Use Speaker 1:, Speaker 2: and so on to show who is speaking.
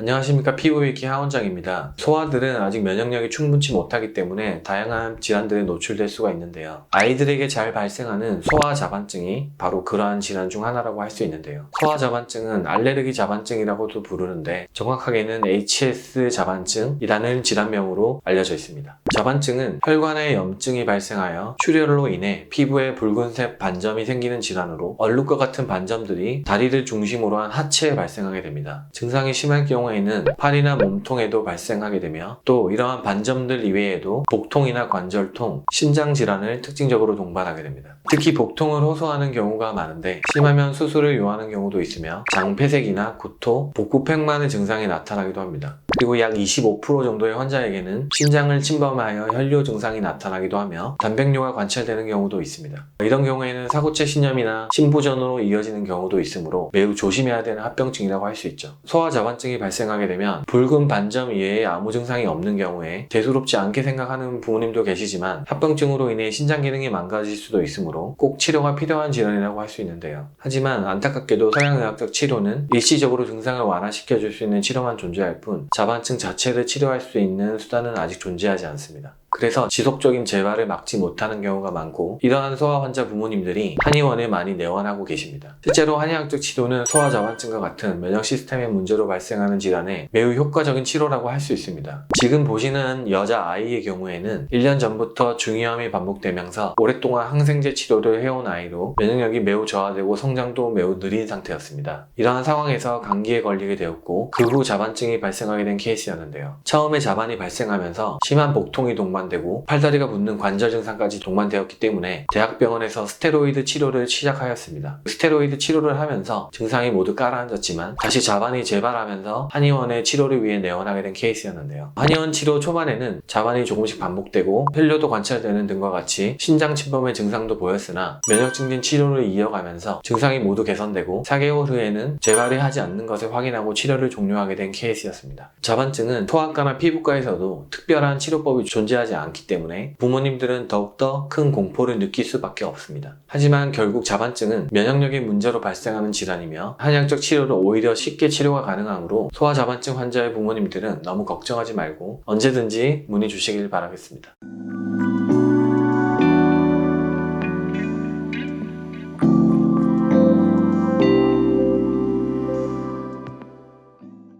Speaker 1: 안녕하십니까 피부위키 하원장입니다. 소아들은 아직 면역력이 충분치 못하기 때문에 다양한 질환들에 노출될 수가 있는데요. 아이들에게 잘 발생하는 소아 자반증이 바로 그러한 질환 중 하나라고 할 수 있는데요. 소아 자반증은 알레르기 자반증이라고도 부르는데 정확하게는 HS 자반증이라는 질환명으로 알려져 있습니다. 자반증은 혈관에 염증이 발생하여 출혈로 인해 피부에 붉은색 반점이 생기는 질환으로 얼룩과 같은 반점들이 다리를 중심으로 한 하체에 발생하게 됩니다. 증상이 심할 경우에는 팔이나 몸통에도 발생하게 되며 또 이러한 반점들 이외에도 복통이나 관절통, 심장 질환을 특징적으로 동반하게 됩니다. 특히 복통을 호소하는 경우가 많은데 심하면 수술을 요하는 경우도 있으며 장폐색이나 구토, 복부팽만의 증상이 나타나기도 합니다. 그리고 약 25% 정도의 환자에게는 심장을 침범하여 혈뇨 증상이 나타나기도 하며 단백뇨가 관찰되는 경우도 있습니다. 이런 경우에는 사고체 신염이나 심부전으로 이어지는 경우도 있으므로 매우 조심해야 되는 합병증이라고 할 수 있죠. 소아 자반증이 발생하게 되면 붉은 반점 이외에 아무 증상이 없는 경우에 대수롭지 않게 생각하는 부모님도 계시지만 합병증으로 인해 신장 기능이 망가질 수도 있으므로 꼭 치료가 필요한 질환이라고 할 수 있는데요. 하지만 안타깝게도 서양의학적 치료는 일시적으로 증상을 완화시켜 줄 수 있는 치료만 존재할 뿐 자반 증 자체를 치료할 수 있는 수단은 아직 존재하지 않습니다. 그래서 지속적인 재발을 막지 못하는 경우가 많고 이러한 소아 환자 부모님들이 한의원에 많이 내원하고 계십니다. 실제로 한의학적 치료는 소아 자반증과 같은 면역 시스템의 문제로 발생하는 질환에 매우 효과적인 치료라고 할 수 있습니다. 지금 보시는 여자 아이의 경우에는 1년 전부터 중이염이 반복되면서 오랫동안 항생제 치료를 해온 아이로 면역력이 매우 저하되고 성장도 매우 느린 상태였습니다. 이러한 상황에서 감기에 걸리게 되었고 그 후 자반증이 발생하게 된 케이스였는데요. 처음에 자반이 발생하면서 심한 복통이 동반 되고 팔다리가 붓는 관절 증상까지 동반되었기 때문에 대학병원에서 스테로이드 치료를 시작하였습니다. 스테로이드 치료를 하면서 증상이 모두 가라앉았지만 다시 자반이 재발하면서 한의원에 치료를 위해 내원하게 된 케이스였는데요. 한의원 치료 초반에는 자반이 조금씩 반복되고 혈뇨도 관찰되는 등과 같이 신장 침범의 증상도 보였으나 면역 증진 치료를 이어가면서 증상이 모두 개선되고 4개월 후에는 재발이 하지 않는 것을 확인하고 치료를 종료하게 된 케이스였습니다. 자반증은 소아과나 피부과에서도 특별한 치료법이 존재하지 않기 때문에 부모님들은 더욱더 큰 공포를 느낄 수밖에 없습니다. 하지만 결국 자반증은 면역력의 문제로 발생하는 질환이며 한약적 치료로 오히려 쉽게 치료가 가능하므로 소아 자반증 환자의 부모님들은 너무 걱정하지 말고 언제든지 문의 주시길 바라겠습니다.